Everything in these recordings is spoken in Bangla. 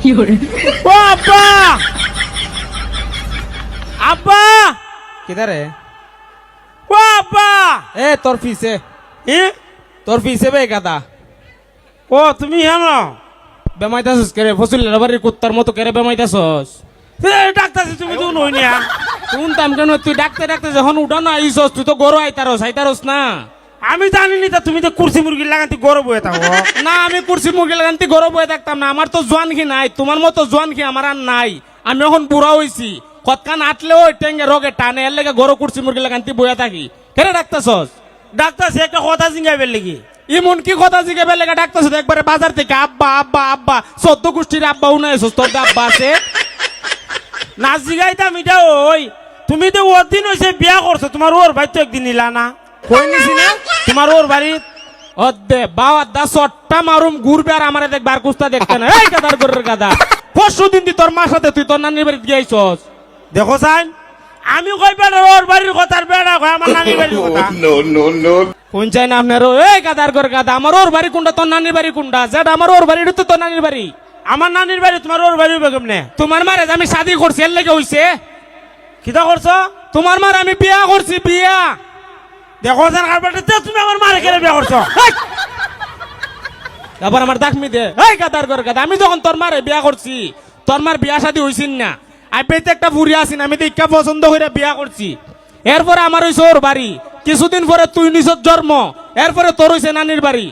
，ও আব্বা! আব্বা! কিদারে? ও আব্বা! এ তোর ফিসে এ। তোর বে গাদা। ও তুমি হেন? বেমাইতাছস কেরে? ফসল বাড়ির কুত্তার মতো কেরে বেমাইতাছস? ডাক্তার তুমি তো নই না কোন তাম কেন তুই ডাকতে ডাকতে যখন উঠা না আইসস তুই তো গরু আইতারস আইতারস না। আমি জানি নি তা তুমি তো কুরসি মুরগি লাগাতে গরম হয়ে থাকো। না আমি কুর্সি মুরগি লাগান্তি গরু বয়ে থাকতাম না। আমার তো জোয়ান কি নাই তোমার মতো জোয়ান কি আমার আর নাই। আমি এখন বুড়া হইছি। কতকান আটলেও টেঙ্গে রগে টানে এর লেগে গরু কুর্সি মুরগি লাগান্তি বয়ে থাকি। কেরে ডাকতাছস? ডাক্তার সে একটা কথা জিঙ্গাইবেন নাকি ইমন কি কথা জিজ্ঞাসা লেগে ডাকতেছ একবারে বাজার থেকে আব্বা আব্বা আব্বা চোদ্দ গোষ্ঠীর আব্বা উনাইছস তোর আব্বা আছে? না জিগাইতাম এটা ওই তুমি তো ওর দিন হয়েছে বিয়া করছ তোমার ওর ভাই তো একদিন নিলা না। কই নিছি না তোমার ওর বাড়ি অদ্দে বাবা দা সট্টা মারুম ঘুরবে আর আমারে দেখ বার কুস্তা দেখতে না। এই গাদার গরের গাদা। পরশু দিন তুই তোর মার সাথে তুই তোর নানির বাড়িতে গিয়েছস? দেখো সাইন আমি কই বেড়া ওর বাড়ির কথা বেড়া কই আমার নানির বাড়ির কথা। No, no, no. কোন চাই না আপনার এই গাদার গরের গাদা আমার ওর বাড়ি কোনটা তোর নানির বাড়ি কোনটা? যেটা আমার ওর বাড়ি তো তোর নানির বাড়ি। আমার নানির বাড়ি তোমার ওর বাড়ি বেগম নে তোমার মারে আমি শাদি করছি এর লেগে হইছে। কিতা করছ? তোমার মার আমি বিয়া করছি বিয়া। দেখো সাইন কারবারটা তুমি আমার মারে কেন বিয়া করছ! আবার আমার দাখমি দে এই গাদার করে গাদা আমি যখন তোর মারে বিয়া করছি তোর মার বিয়া শাদি হইছিন না। আমি পেতে একটা ফুরি আছি আমি দেখা পছন্দ করে বিয়া করছি। এরপরে আমার হইছে ওর বাড়ি কিছুদিন পরে তুই নিছত জন্ম এরপরে তোর হইছে নানির বাড়ি।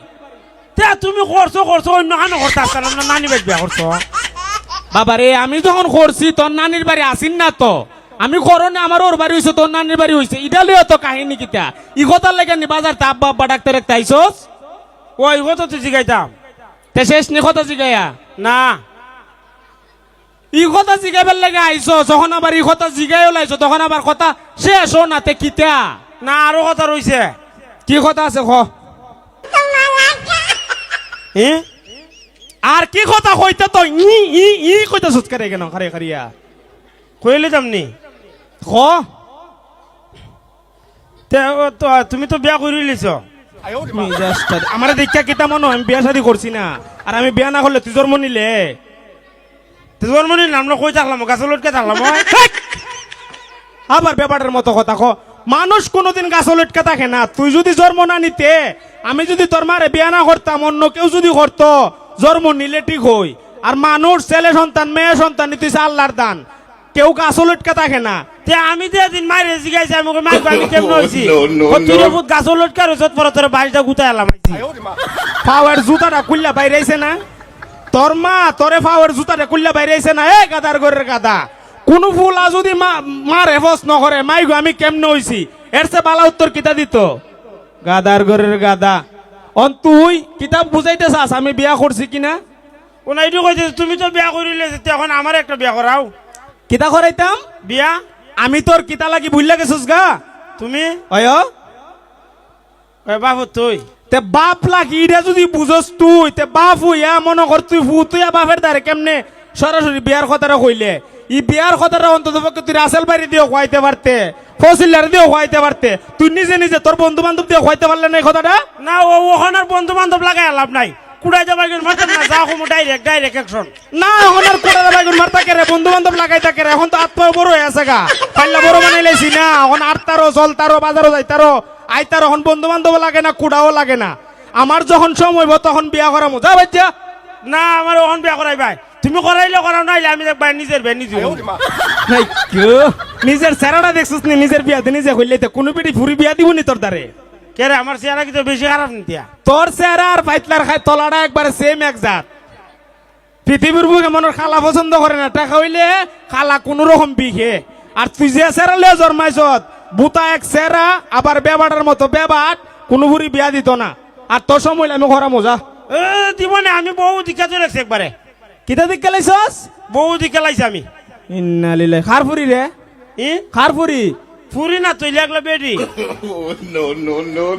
তে তুমি করছ করছ অন্য কেন করতে আসতাম না নানি বাড়ি বিয়া করছ? বাবারে আমি যখন করছি তোর নানির বাড়ি আসিন না তো। আমি করনে আমার ওর বাড়ি হইছে তোর নানির বাড়ি হইছে ইডালিও তো কাহিনী কিতা। ই কথার লেগে নি বাজার তা আব্বা আব্বা ডাক্তার একটা আইসস ওই কথা তো জিগাইতাম তে শেষ নি কথা জিগাইয়া? না। ই কথা জিগাইবার লেগে আইছো যখন আবার ই কথা জিগাই ওলাইছো তখন আবার কথা শেষ ও না তে কিতা। না আরও কথা রইছে কি কথা আছে খ আর কি কথা কইতে তো ই ই ই কইতে সুৎকারে কেন? খারে খারিয়া কইলে যামনি? তুমি তো বিয়া করে লিছো। আমার দেখা কিতা মনে আমি বিয়া শাদি করছি না। আর আমি বিয়া না করলে তুই জন্ম নিলে। তো জন্ম নিল আমরা কই থাকলাম গাছের লটকে থাকলাম আবার ব্যাপারের মতো কথা ক মানুষ কোনোদিন গাছ লটকে থাকে না। তুই যদি জন্ম না নিতে আমি যদি তোর মারে বিয়া না করতাম অন্য কেউ যদি করতো জন্ম নিলে ঠিক হই। আর মানুষ ছেলে সন্তান মেয়ে সন্তান তুই আল্লাহর দান। কেউ গাছ লটকে থাকে না। তে আমি তো এদিন মাইরে জিগাইছি আমি কই, মাইক আমি কেমন হইছি? No, no, ও, তুই no. রে বুত গাছের লটকে রইছ পরে তোর বাড়িটা গুতাই এলাম আইছি। পাওয়ার জুতাটা কুল্লা বাইরে আইছে না। তোর মা তোরে পাওয়ার জুতাটা কুল্লা বাইরে আইছে না। এ গাদার ঘরের গাদা। কোন ফুলা যদি মা মা রেফস নকরে মাই গো আমি কেমনে হইছি? এর সে বালা উত্তর কিতা দিত? গাদার ঘরের গাদা। অন তুই কিতাব বুঝাইতে চাস আমি বিয়া করছি কিনা? কোন এইটু কইছে তুমি তো বিয়া করে লিয়েছে এখন আমার একটা বিয়া করাও। কিতা করাইতাম বিয়া? আমি তোর কিতা লাগি ভুললা গেছিস গা। তুমি? অয়। ওই বাবু তুই। তে বাপ লাগি এটা যদি বুঝস তুই তে বাপ হইয়া মনে কর তুই ফু তুই বাপের দ্বারে কেমনে সরাসরি বিয়ার কথাটা কইলে? ই বিয়ার কথাটা অন্তত পক্ষে তুই রাসেল বাড়ি দিয়েও খুয়াইতে পারতে ফসিলার দিয়েও খুয়াইতে পারতে তুই নিজে নিজে তোর বন্ধু বান্ধব দিয়ে খুয়াইতে পারলে না এই কথাটা? না ও ওখানের বন্ধু বান্ধব লাগাই লাভ নাই। কুড়াই যাবার গেলে মারতাম না যা কমু ডাইরেক্ট ডাইরেক্ট অ্যাকশন না এখন আর কোটা বাইগুন মারতা কেরে বন্ধু বান্ধব লাগাই থাকে রে এখন তো আত্মা বড় হয়ে আছে গা। পাল্লা বড় বানাই লাইছি না এখন আটতারো জলতারো বাজারও যাইতারো আইতারো এখন বন্ধু বান্ধব লাগে না কুড়াও লাগে না। আমার যখন সময় হইব তখন বিয়া করা মজা বাচ্চা। না আমার ওখান বিয়া করাই ভাই। তুমি করাইলে করাও নাইলে আমি দেখবাই নিজের ভাই নিজে নিজের চেহারাটা দেখছিস নি নিজের বিয়াতে নিজে হইলে কোনো পিটি ফুরি বিয়া দিব নি তোর দ্বারে? কে রে আমার চেহারা কিন্তু বেশি খারাপ নিতিয়া তোর চেহারা আর পাইতলার খাই তলাটা একবারে সেম এক জাত। পৃথিবীর বুকে মনের খালা পছন্দ করে না টাকা হইলে খালা কোন রকম বিঘে। আর তুই যে চেহারা লিয়ে জন্মাইছত বুতা এক চেহারা আবার বেবাটার মতো বেবাট কোনো বুড়ি বিয়া দিত না। আর তোর সময় আমি ঘরা মজা। এ দিব না আমি বহু দিকা চলে গেছি একবারে। কিতা দিক গেলাইছস বহু দিকে লাইছি আমি। ইন্না লিলে খার ফুরি রে। ই? খার ফুরি না তুই লাগলে বেডি.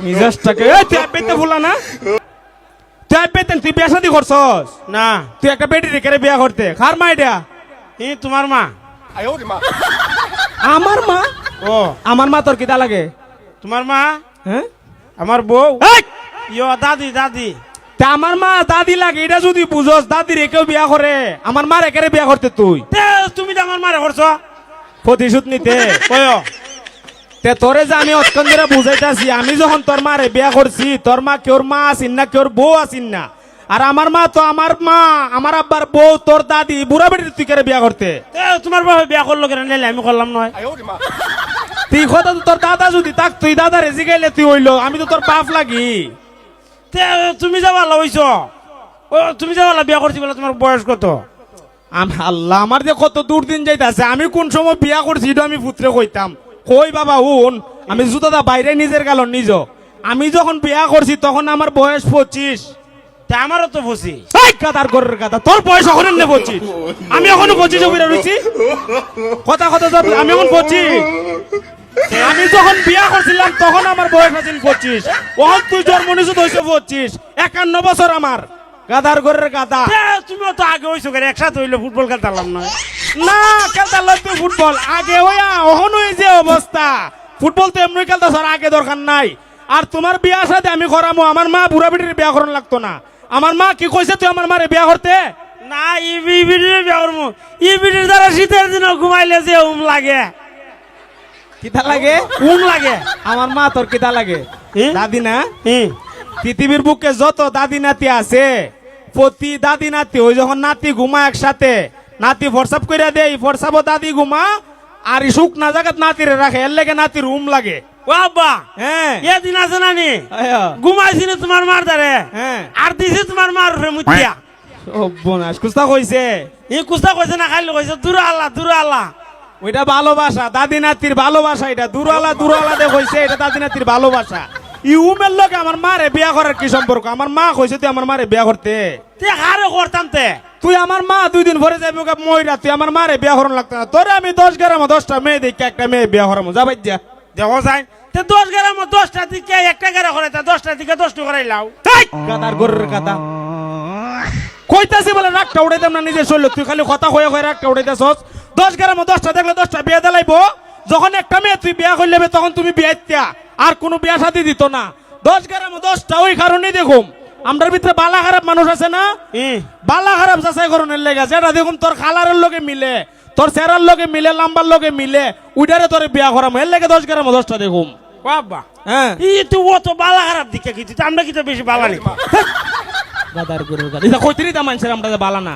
মিজাজটাকে এই তুই পেতে ভুলা না? তুই পেতেন তুই বিয়া শাদি করছস? না। তুই একটা বেটি রেখে বিয়া করতে। খার মা এটা? ই তোমার মা। আমার মা? ও। আমার মা তোর কিতা লাগে? তোমার মা? হ্যাঁ? আমার বউ। এই! ইয়ো দাদি দাদি। তা আমার মা দাদি লাগে এটা যদি বুঝোস দাদি রেখেও বিয়া করে। আমার মা রেখে বিয়া করতে তুই। তে তুমি তো আমার মারে করছ। প্রতিশোধ নিতে। কয়? তে তোরে যে আমি অতক্ষণ ধরে বুঝাইতাছি আমি যখন তোর মারে বিয়া করছি তোর মা কেউর মা আসিন না কেউর বউ আসিন না। আর আমার মা তো আমার মা আমার আব্বার বউ তোর দাদি বুড়া বেটির তুই কেরে বিয়া করতে? তে তোমার বাবা বিয়া করল কেন? নাইলে আমি করলাম নয়। তুই কথা তো তোর দাদা যদি তাক তুই দাদা রেজি গাইলে তুই হইল আমি তো তোর বাপ লাগি। তে তুমি যাবা হইছ ও তুমি যাবা বিয়া করছি বলে তোমার বয়স কত? আম- আল্লাহ আমার যে কত দূর দিন যাইতাছে আমি কোন সময় বিয়া করছি এটা আমি পুত্রে কইতাম। কই বাবা উন আমি জুতাদা বাইরে নিজের গালন নিজ। আমি যখন বিয়া করছি, তখন আমার বয়স পঁচিশ। এখন আমি এখনও কথা কথা আমি আমি যখন বিয়া তখন আমার বয়স তুই একান্ন বছর আমার। গাদার গরের গাদা। তুমিও তো আগে একসাথে ফুটবল খেলতাম নয় না খেলতে লাগবে ফুটবল। আগে ওয়া অহন ওই যে অবস্থা। ফুটবল তো এমনি খেলতে স্যার আগে দরকার নাই। আর তোমার বিয়ার সাথে আমি করামো আমার মা বুড়া বেটির বিয়া করানো লাগতো না। আমার মা কি কইছে তুই আমার মারে বিয়া করতে? না ই বিড়ির বিয়া করব ই বিড়ির দ্বারা শীতের দিন ঘুমাইলে যে উম লাগে। কিতা লাগে? উম লাগে। আমার মা তোর কিতা লাগে? দাদি না? পৃথিবীর বুকে যত দাদি নাতি আছে প্রতি দাদি নাতি ওই যখন নাতি ঘুমা একসাথে নাতি ফরসাপ করে দেয় ফরসাপ দাদি ঘুমা আর ই শুক না জায়গাত নাতিরে রাখে এর লেগে নাতির উম লাগে। ও আব্বা হ্যাঁ। এ দিন আছে না নি? আয়া, ঘুমাইছি না তোমার মার দ্বারে? হ্যাঁ। আর দিছে তোমার মার উপরে মুতিয়া। ও বোনাস কুস্তা কইছে? ই কুস্তা কইছে না খাইলে কইছে দূর আল্লাহ দূর আল্লাহ ওইটা ভালোবাসা দাদি নাতির ভালোবাসা এটা। দুরালা দুরালা দে কইছে এটা দাদি নাতির ভালোবাসা। ই উমের লোকে আমার মারে বিয়া করার কি সম্পর্ক? আমার মা কইছে তুই আমার মারে বিয়া করতে। তে হারে করতাম তে। তুই আমার মা দুই দিন পরে যাবি ওকে মইরা তুই আমার মারে বিয়া করানো লাগতো না। তোরে আমি দশ গ্রাম দশটা মেয়ে দেখি একটা মেয়ে বিয়া করামো যাবাই যা দেখো যাই তে দশ গ্রাম দশটা দিকে একটা গেরা করে তা দশটা দিকে দশটা করে লাও। তাই গাদার গরের কথা কইতাছি বলে রাগটা উড়াইতাম না নিজে শরীর তুই খালি কথা হয়ে হয়ে রাগটা উড়াইতাছস। দশ গ্রাম দশটা দেখলে দশটা বিয়ে দিলাইবো। যখন একটা মেয়ে তুই বিয়া করলে তখন তুমি বিয়ে আর কোনো বিয়া সাথে দিত না। দশ গ্রাম দশটা ওই কারণেই দেখুম। আমরার ভিতরে বালা খারাপ মানুষ আছে না? বালা খারাপ যাচাই করণের লেগে যেটা দেখুন তোর খালারের লগে মিলে তোর চেরার লগে মিলে লাম্বার লগে মিলে উইডারে তোর বিয়া করাম এর লেগে দশ গ্রাম দশটা দেখুম। ও আব্বা হ্যাঁ। ই তো ও তো বালা খারাপ দিকে কিছু আমরা কি তো বেশি বালা নেই গাদার গরুর গাদা। এটা কইতেরি তা মানুষের আমরা যে বালা না?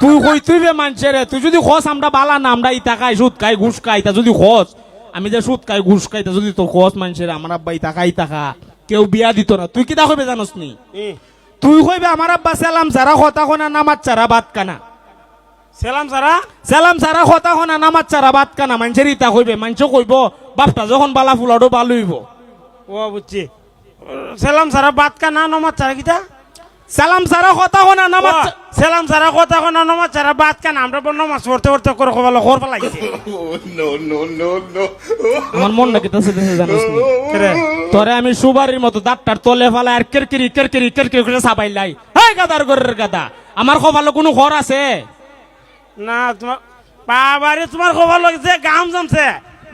তুই কই তুই বে মানুষের তুই যদি খস আমরা বালা না আমরা ইতা খাই সুদ খাই ঘুষ খাই তা যদি খস আমি যে সুদ খাই ঘুষ খাই তা যদি তোর খস মানুষের আমার আব্বা ইতা খাই ইতা খা। কেউ বিয়া দিত না। তুই কিতা কইবে জানোস নি? তুই কইবে আমার আব্বা সালাম সারা কথা কোনা নামাজ চারা বাদ কানা। সেলাম সারা সালাম সারা কথা কোনা নামাজ চারা বাদ কানা। মানুষের ইতা কইবে মানুষ কইব বাপটা যখন বালা ফুলাডো বালুইব ও বুঝছি। সেলাম সারা বাত কানা না চারা কিতা? সালাম সারা কথা কোনা নামাজ সেলাম সারা কথা কোন নমাজ সারা বাত কা না আমরা বড় নমাজ পড়তে পড়তে করে কবালো খর ফেলাইছে Oh, no, no, no, no. আমার মন নাকি তাছে দেশে জানোস নি? তোরে আমি সুবারির মতো দাঁতটার তলে ফেলাই আর কেরকেরি কেরকেরি কেরকেরি করে সাবাই লাই। হাই গাদার গরের গাদা আমার কপালে কোনো ঘর আছে? না তোমার বাবারে তোমার খবর লাগছে গাম জমছে।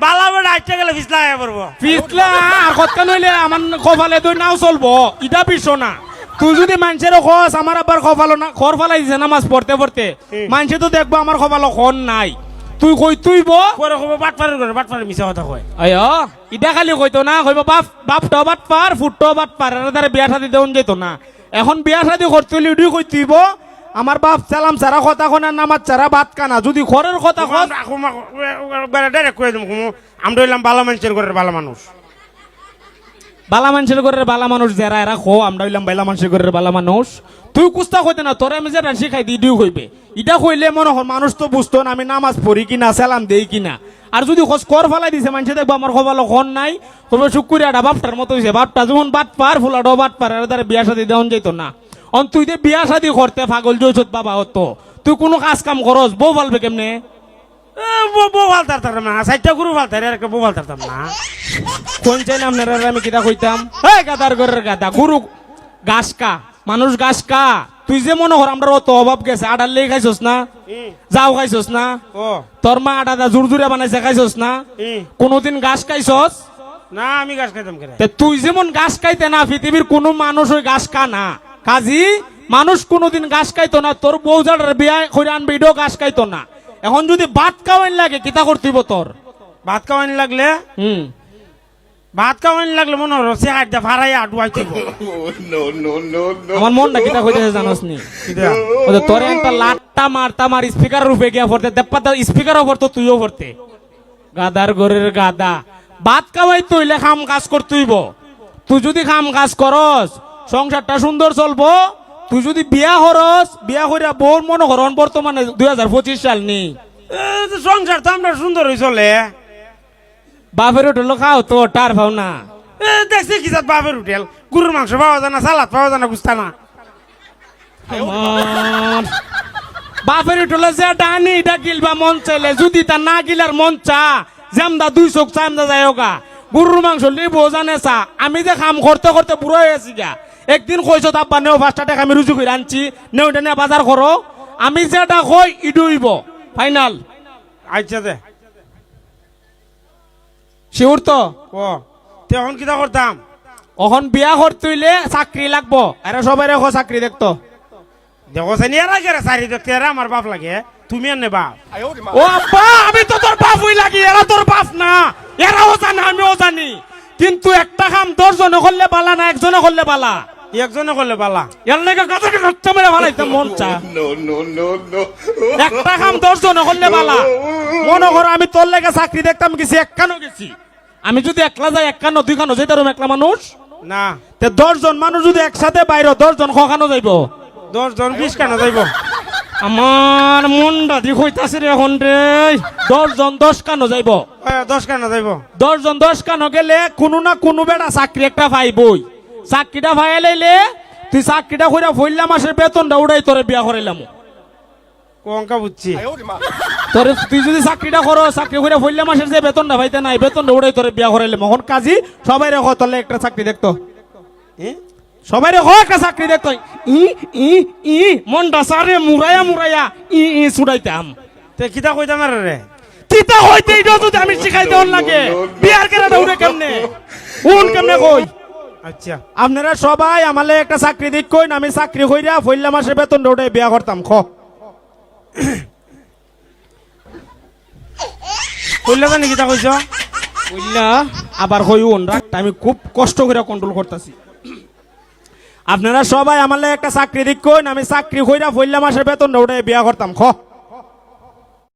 বালা বেড়া আইতে গেলে ফিসলা হয়ে পড়ব। পিছলা আর কতকা নইলে আমার কপালে তুই নাও চলবো। ইটা পিছো না। তুই যদি মানুষের খস আমার আবার কপালো না খর ফেলাই দিছে নামাজ পড়তে পড়তে মানুষে তো দেখব আমার কপালো খন নাই তুই কই তুই বো পরে খবর বাটপারের করে বাটপারের মিশা কথা কয় আয় ইটা খালি কইতো না কইব বাপ বাপটাও বাট পার ফুটটাও বাট পার এর দ্বারা বিয়া শাদি দেউন যেত না এখন বিয়া শাদি করতে হলে উডি কই তুইব আমার বাপ সালাম সারা কথা কোনা নামাজ চারা বাত কানা যদি ঘরের কথা কয়ে আমরা হইলাম বালা মানুষের ঘরের বালা মানুষ বালা মানুষের ঘরের বালা মানুষ, যারা এরা খো আমরা হইলাম বালা মানুষের ঘরের বালা মানুষ। তুই কুস্তা কইতে না, তোরে আমি যেটা শিখাই দিই দিও কইবে। ইটা কইলে মনে হয় মানুষ তো বুঝতো না, আমি নামাজ পড়ি কিনা, সালাম দেই কিনা। আর যদি খোঁজ কর ফেলাই দিছে, মানুষে দেখব আমার খবর খন নাই। কবে শুকুরিয়াটা, বাপটার মতো হইছে। বাপটা যেমন বাট পার, ফুলাটাও বাট পার, এর দ্বারা বিয়া শাদি দেওয়া যেত না। অন তুই যে বিয়া শাদি করতে পাগল জয়সত বাবা হতো। তুই কোনো কাজ কাম করস, বউ বলবে কেমনে? বউ ভালো তারতাম না চারটা গরু ভালো তার একটা বউ ভালো তারতাম না কোন চাই না আপনারা আমি কিতা কইতাম? হ্যাঁ গাদার ঘরের গাদা গুরু গাছ কা মানুষ গাছ কা তুই যে মনে কর আমরা অত অভাব গেছে আডার লেগে খাইছস না? যাও খাইছস না? তোর মা আডা জোর জুড়ে বানাইছে খাইছস না। কোনোদিন গাছ খাইছস? না আমি গাছ খাইতাম তুই যেমন গাছ খাইতে না পৃথিবীর কোনো মানুষ ওই গাছ কা না। কাজী মানুষ কোনোদিন ঘাস খাইতো না তোর বিয়া করে আনবি এটাও ঘাস খাইতো না। এখন যদি ভাত খাওয়াইন লাগে কিতা করতিব তোর? ভাত খাওয়ানি লাগলে? হুম। ভাত খাওয়ানি লাগলে মনে হলো সে হাত দিয়ে ভাড়াই আটুয়াই দিব. আমার মনটা কিতা কইতেছে জানোস নি কিতা? তোরে একটা লাটটা মারতা মার স্পিকার রূপে গিয়া পড়তে দেপ্পা স্পিকার ওপর তো তুইও পড়তে। গাদার ঘরের গাদা। ভাত খাওয়াই তুইলে খাম কাজ করতেইব তুই যদি খাম কাজ করস সংসারটা সুন্দর চলবো। তুই যদি বিয়া করস বিয়া করিয়া বউর মনে করন বর্তমানে দুই হাজার পঁচিশ সাল নি সংসার তো আমরা সুন্দর হয়ে চলে। বাপের হোটেল খাও তো টার পাও না। দেখছি কি বাপের হোটেল গরুর মাংস পাওয়া যায় না সালাদ পাওয়া যায় না বুঝতা না। বাপের হোটেলে যে ডানি এটা গিলবা মন চাইলে। যদি তা না গিলার মন চা যেমদা দুই চোখ চামদা যায় গা গরুর মাংস লিব জানে চা। আমি যে কাম করতে করতে বুড়ো হয়ে আছি গা। একদিন কইছো তাব্বা নেও পাঁচটা টাকা আমি রুজু করে আনছি। নেও এটা নিয়ে বাজার করো আমি যেটা কই ইডুইব ফাইনাল আচ্ছা দে। শিউর তো। ও তখন কিতা করতাম অখন বিয়া করতে হইলে চাকরি লাগবো আরে সবাই রেখো চাকরি দেখতো দেখো সে নিয়ে রাখে রে সারি দেখতে আমার বাপ লাগে। তুমি আর নে বাপ। ও আব্বা আমি তো তোর বাপ হই লাগি এরা তোর বাপ না। এরাও জানে আমিও জানি। কিন্তু একটা কাম দশজনে করলে বালা না একজনে করলে বালা একজনে করলে বালা এর লেগে মেরে বালাইতে মন চা. একটা কাম দশজনে করলে বালা মনে করো আমি তোর লেগে চাকরি দেখতাম গেছি একখানো গেছি। আমি যদি একলা যাই একখানো দুইখানো যাই তার একলা মানুষ? না। তে দশজন মানুষ যদি একসাথে বাইরে দশজন খখানো যাইব? দশ জন বিশ কেন যাইব। আমার মনটা দি হইতাছে রে এখন রে দশজন দশ কানো যাইব? এ, দশ কেন যাইব। দশজন দশ কানো গেলে কোনো না কোনো বেটা চাকরি একটা পাইবই। চাকরিটা ভাইয়া লাইলে তুই চাকরিটা কইরা ফইলা মাসের বেতনটা উড়াই তোরে বিয়া করাইলাম। কঙ্কা বুঝছি। তোরে তুই যদি চাকরিটা করো চাকরি কইরা ফইলা মাসের যে বেতনটা পাইতে নাই বেতনটা উড়াই তোরে বিয়া করাইলাম। এখন কাজী সবাই রেখো তোলে একটা চাকরি দেখতো? সবাই রেখো একটা চাকরি দেখতো। ই ই ই মনটা সারে মুরাইয়া মুরাইয়া ই ই ছুড়াইতাম তে কিতা কইতাম আর রে? চিতা হইতে এটা যদি আমি শিখাইতে হন লাগে? বিয়ার কেনাটা উড়ে কেমনে? উন কেমনে কই? আচ্ছা। আপনারা সবাই আমালে একটা চাকরি দিক কইন, আমি চাকরি কইরা ফইলা মাসের বেতন উঠে বিয়া করতাম, খ। কইলে জানি কিতা কইছ? কইলা আবার কই উন রাখটা আমি খুব কষ্ট করে কন্ট্রোল করতেছি। আপনারা সবাই আমালে একটা চাকরি দিক কইন, আমি চাকরি কইরা ফইলা মাসের বেতন উঠে বিয়া করতাম, খ।